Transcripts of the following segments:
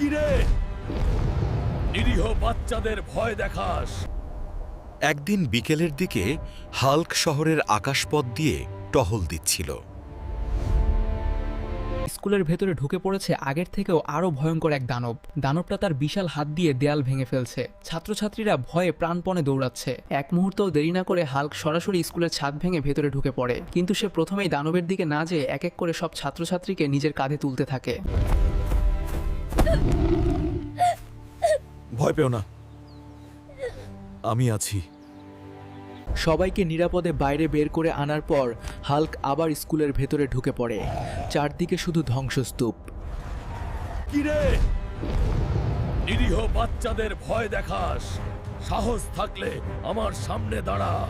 কিরে? নিরীহ বাচ্চাদের ভয় দেখাস। একদিন বিকেলের দিকে হাল্ক শহরের আকাশপথ দিয়ে টহল দিচ্ছিল। স্কুলের ভেতরে ঢুকে পড়েছে আগের থেকেও আরও ভয়ঙ্কর এক দানব। দানবটা তার বিশাল হাত দিয়ে দেয়াল ভেঙে ফেলছে। ছাত্রছাত্রীরা ভয়ে প্রাণপণে দৌড়াচ্ছে। এক মুহূর্তও দেরি না করে হাল্ক সরাসরি স্কুলের ছাদ ভেঙে ভেতরে ঢুকে পড়ে। কিন্তু সে প্রথমেই দানবের দিকে না যেয়ে এক এক করে সব ছাত্রছাত্রীকে নিজের কাঁধে তুলতে থাকে। ভয় পেও না। আমি আছি। সবাইকে নিরাপদে বাইরে বের করে আনার পর হাল্ক আবার স্কুলের ভেতরে ঢুকে পড়ে। চারদিকে শুধু ধ্বংসস্তূপ। কিরে? নিরীহ বাচ্চাদের ভয় দেখাস। সাহস থাকলে আমার সামনে দাঁড়া।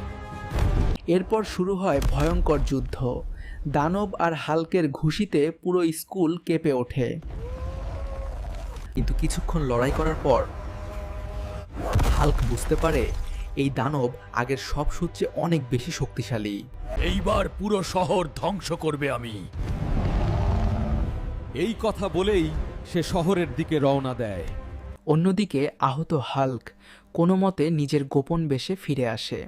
এরপর শুরু হয় ভয়ঙ্কর যুদ্ধ। দানব আর হালকের ঘুষিতে পুরো স্কুল কেঁপে ওঠে। কিন্তু কিছুক্ষণ লড়াই করার পর হাল্ক বুঝতে পারে এই দানব আগের সব সূত্রে অনেক বেশি শক্তিশালী। এইবার পুরো শহর ধ্বংস করবে আমি। এই কথা বলেই সে শহরের দিকে রওনা দেয়। অন্যদিকে আহত হাল্ক কোনো মতে নিজের গোপন বেশে ফিরে আসে।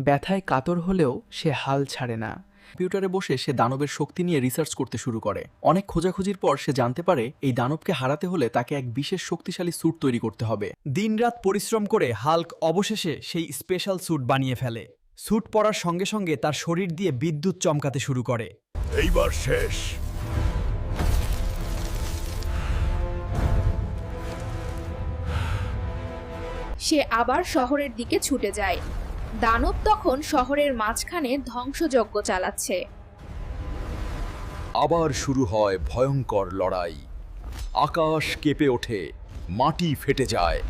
ব্যথায় কাতর হলেও সে হাল ছাড়ে না। কম্পিউটারে বসে সে দানবের শক্তি নিয়ে রিসার্চ করতে শুরু করে। অনেক খোঁজাখুঁজির পর সে জানতে পারে এই দানবকে হারাতে হলে তাকে এক বিশেষ শক্তিশালী স্যুট তৈরি করতে হবে। দিনরাত পরিশ্রম করে হাল্ক অবশেষে সেই স্পেশাল স্যুট বানিয়ে ফেলে। স্যুট পরার সঙ্গে সঙ্গে তার শরীর দিয়ে বিদ্যুৎ চমকাতে শুরু করে। এইবার শেষ। সে আবার শহরের দিকে ছুটে যায়। দানব তখন শহরের মাঝখানে ধ্বংসযজ্ঞ চালাচ্ছে। আবার শুরু হয় ভয়ঙ্কর লড়াই। আকাশ কেঁপে ওঠে, মাটি ফেটে যায়।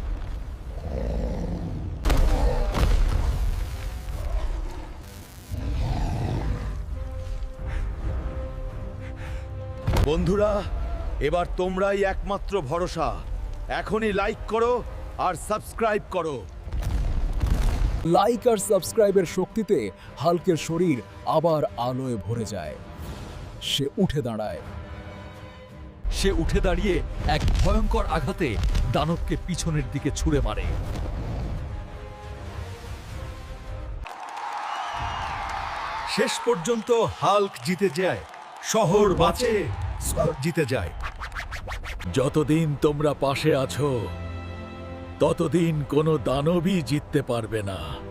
বন্ধুরা, এবার তোমরাই একমাত্র ভরসা। এখনই লাইক করো আর সাবস্ক্রাইব করো। লাইক আর সাবস্ক্রাইবের শক্তিতে হালকের শরীর আবার আলোয় ভরে যায়। সে উঠে দাঁড়ায়। সে উঠে দাঁড়িয়ে এক ভয়ঙ্কর আঘাতে দানবকে পিছনের দিকে ছুঁড়ে মারে। শেষ পর্যন্ত হাল্ক জিতে যায়, শহর বাঁচে জিতে যায়। যতদিন তোমরা পাশে আছো ততদিন কোনো দানবই জিততে পারবে না।